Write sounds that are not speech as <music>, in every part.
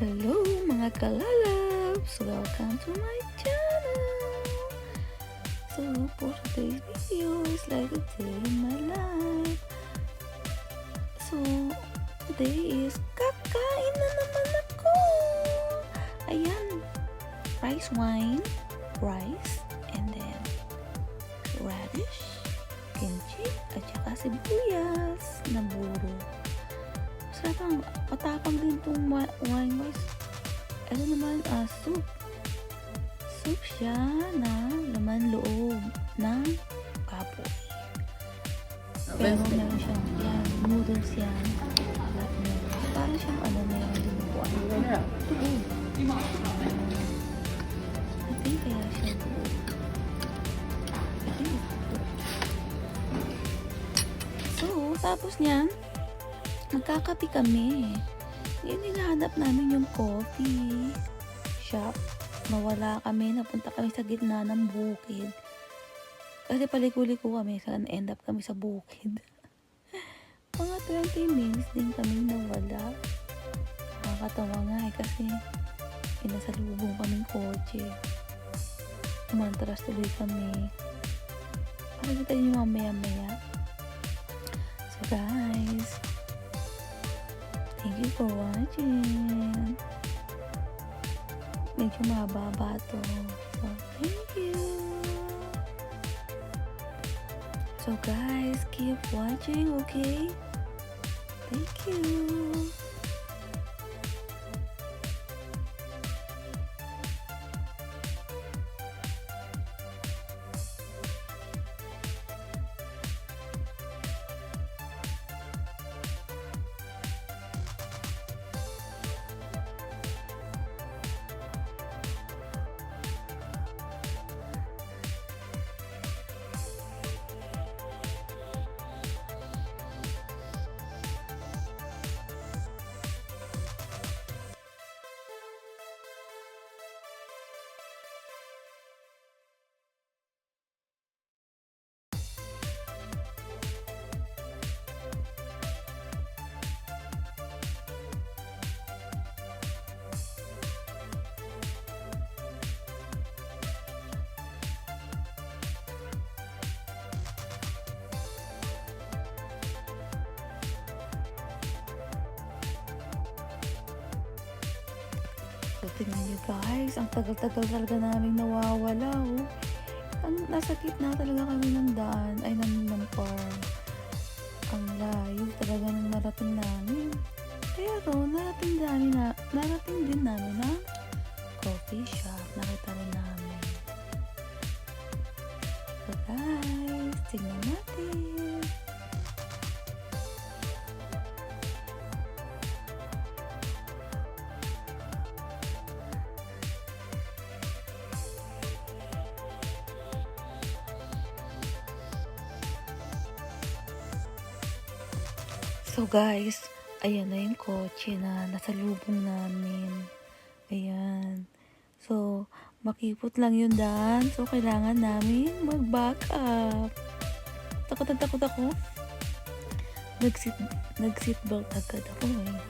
Hello mga kalalabs! Welcome to my channel! So, for today's video is like a day in my life. So, today is kakain na naman ako! Ayan, rice wine, rice, and then radish, kimchi, at saka sibuyas na buro. Sarap ang matapang din itong wa- wine rice. Ano naman, ah, soup. Soup siya na laman loob ng baboy. Pero meron siyang, yan, noodles yan. Black noodles. Parang siyang ano, meron din buwan. Tuog. I think kaya siya tuog. I think it's tuog. So, tapos niyan, magkakapi kami. Ngayon, hinahanap namin yung coffee shop. Nawala kami, napunta kami sa gitna ng bukid. Kasi paliko-liko kami, sa end up kami sa bukid. <laughs> Mga 20 minutes din kami nawala. Nakakatawa nga eh, kasi pinasalubong kaming kotse. Umantras tuloy kami. Makikita niyo mamaya-maya. So guys, Thank you for watching. Medyo mahaba to. So, thank you. So, guys, keep watching, okay? Thank you. So, tingnan nyo guys, ang tagal-tagal talaga namin nawawala, oh. Ang, nasa gitna talaga kami ng daan, ay ng, ng farm. Ang layo talaga ng narating namin. Pero, narating, namin na, narating din namin na coffee shop. Nakita rin namin. So guys, tingnan natin. So guys, ayan na yung kotse na nasa lubong namin. Ayan. So, makipot lang yung daan. So, kailangan namin mag-back up. Takot na takot ako. Nag-sit, nag-seatbelt agad ako eh.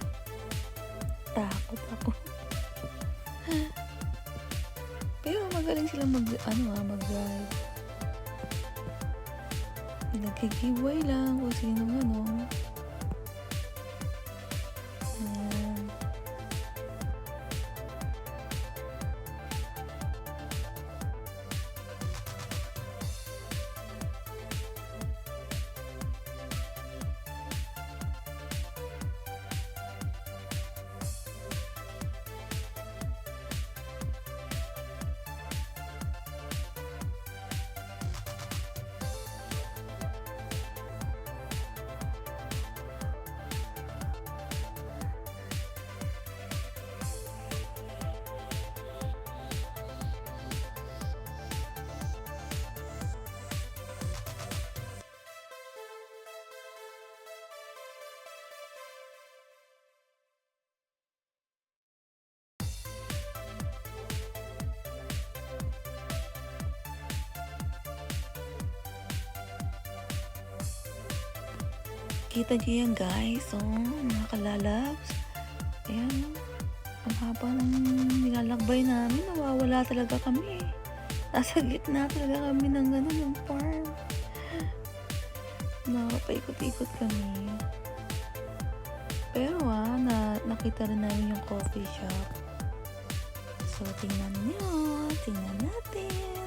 Takot ako. <laughs> Pero magaling sila mag, ano ah, mag-drive. Nagkikiway lang kung sino ano. Kita niyo yan guys, oh, mga kalalabs. Ayan, oh. ang haba ng nilalakbay namin, nawawala talaga kami. Nasa gitna talaga kami ng ano, ng farm. Nakapaikot-ikot kami. Pero ah, na, nakita rin namin yung coffee shop. So, tingnan nyo. Tingnan natin.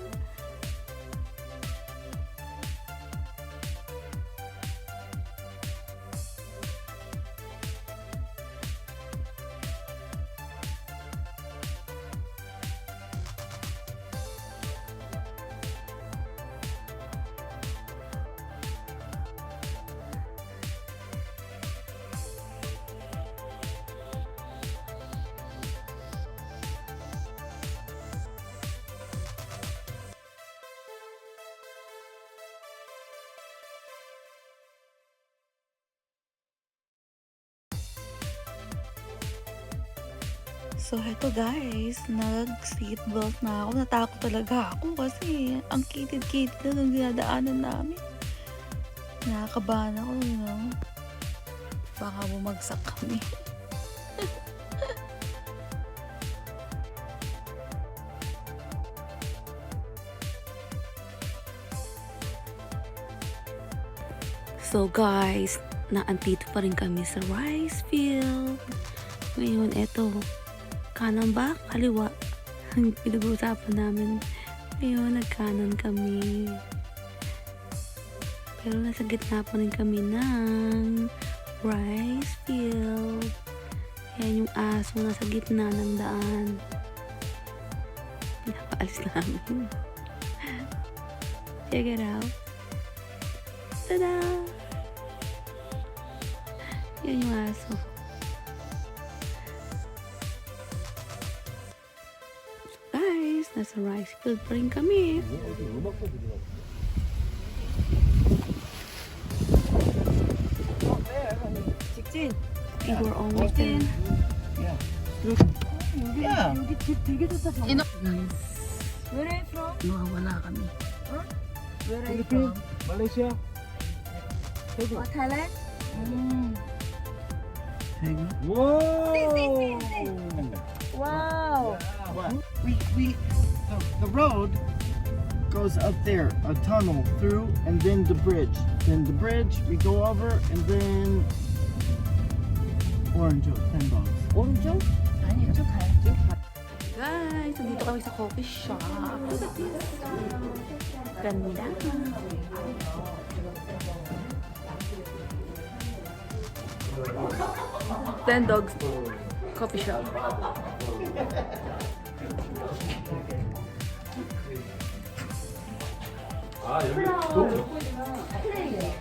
So, heto guys, nag-seatbelt na ako. Natakot talaga ako kasi ang kitid-kitid na dinadaanan namin. Nakakabahan ako, you know. Baka bumagsak kami. <laughs> So guys, naantito pa rin kami sa rice field. Ngayon, eto, kanan ba? Kaliwa. Ang pinag-uusapan namin. Ngayon, nagkanan kami. Pero nasa gitna pa rin kami ng rice field. Yan yung aso nasa gitna ng daan. Pinapaalis <laughs> namin. Check it out. Tada! Yan yung aso. guys, nasa rice field pa rin kami. 직진. I think we're almost there. Yeah. 여기 집 되게 좋다. 정 Guys, Where are you from? nawawala kami. Where are you Philippines, from? Malaysia. Take Oh, it. Thailand? Mm. Whoa! Wow. We, we, the, the road goes up there, a tunnel through, and then the bridge. Then the bridge, we go over, and then Orange, ten bucks. 오른쪽? 아니, 이쪽 가야죠. Guys, nandito kami sa coffee shop. Look at this. Ganda. Ten dogs coffee shop.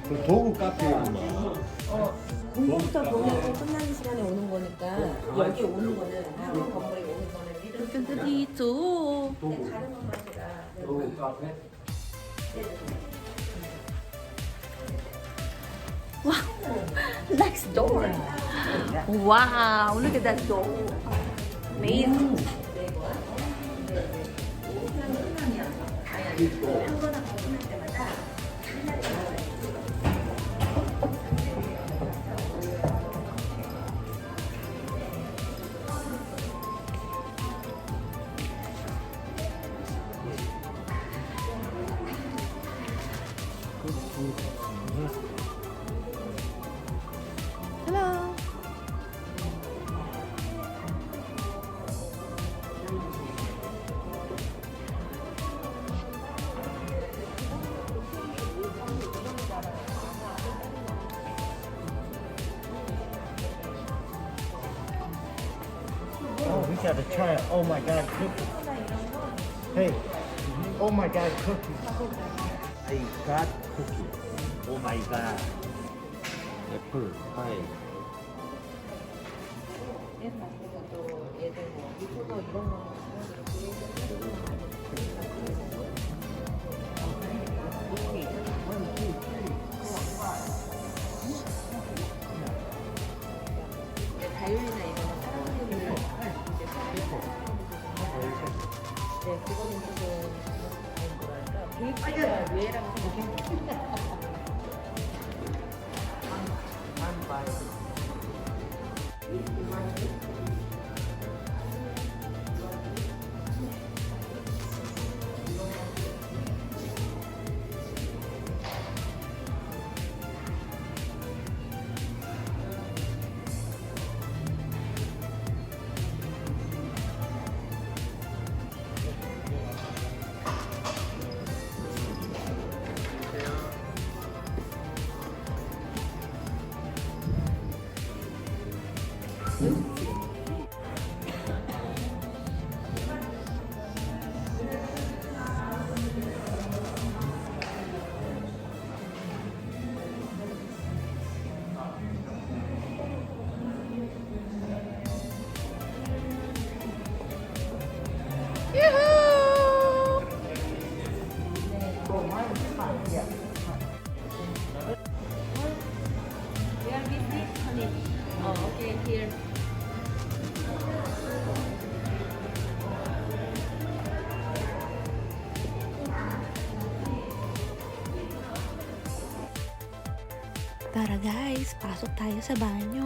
그 도구 카페구나. 공부부터 보내고 끝나는 시간에 오는 거니까 여기 오는 거는 한국 건물에 오는 거는 이런 Ganda dito. 다른 것만 제가 도구 카페? Next door. Wow, look at that door. Amazing. 끝나면 아니 한번 하고 끝날 때마다 달라져요. try it. Oh my god, cookies. Hey, oh my god, cookies. I got cookies. Oh my god. 애플 파이. 또 얘들 뭐 유튜버 이런 거 Спасибо. Tara guys, pasok tayo sa banyo.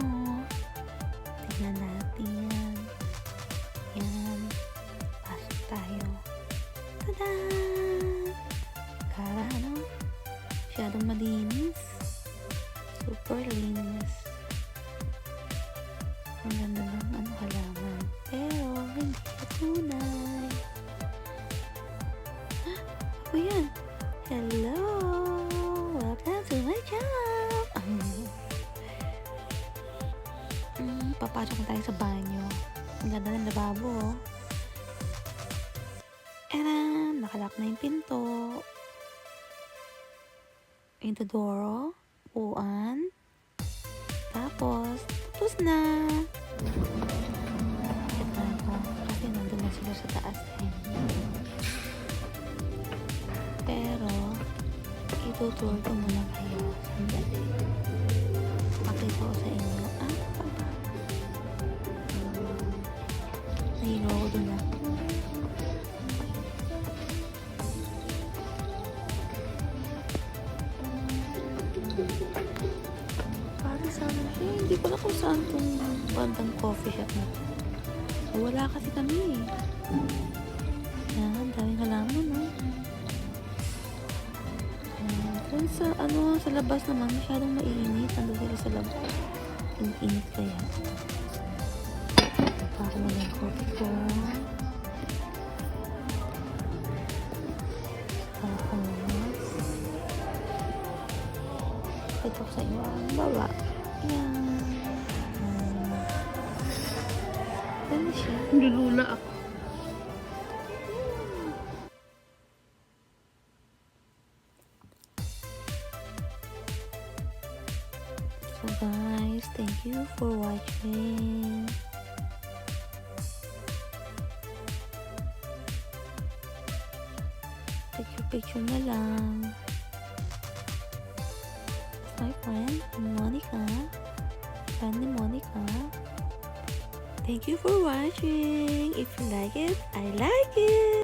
Door, upuan. Tapos, tapos na. Bakit na ako? Kasi nandun na sila sa taas eh. Pero, itutour ko muna kayo. Sandali. Pakita ko sa inyo. Ah, papa. Nahilo ako dun. Hindi ko na kung saan tong bandang coffee shop na. Wala kasi kami eh. Yan, daming halaman no. Dun sa, ano, sa labas naman, masyadong mainit. Nandun sila sa labas. Init kaya. Pa ako muna yung coffee ko. Tapos, ito sa inyo ang baba. Yan. Ganun siya. Nilula ako. So guys, thank you for watching. Picture picture na lang. Friend, Monica. Friend Monica. Thank you for watching. If you like it, I like it.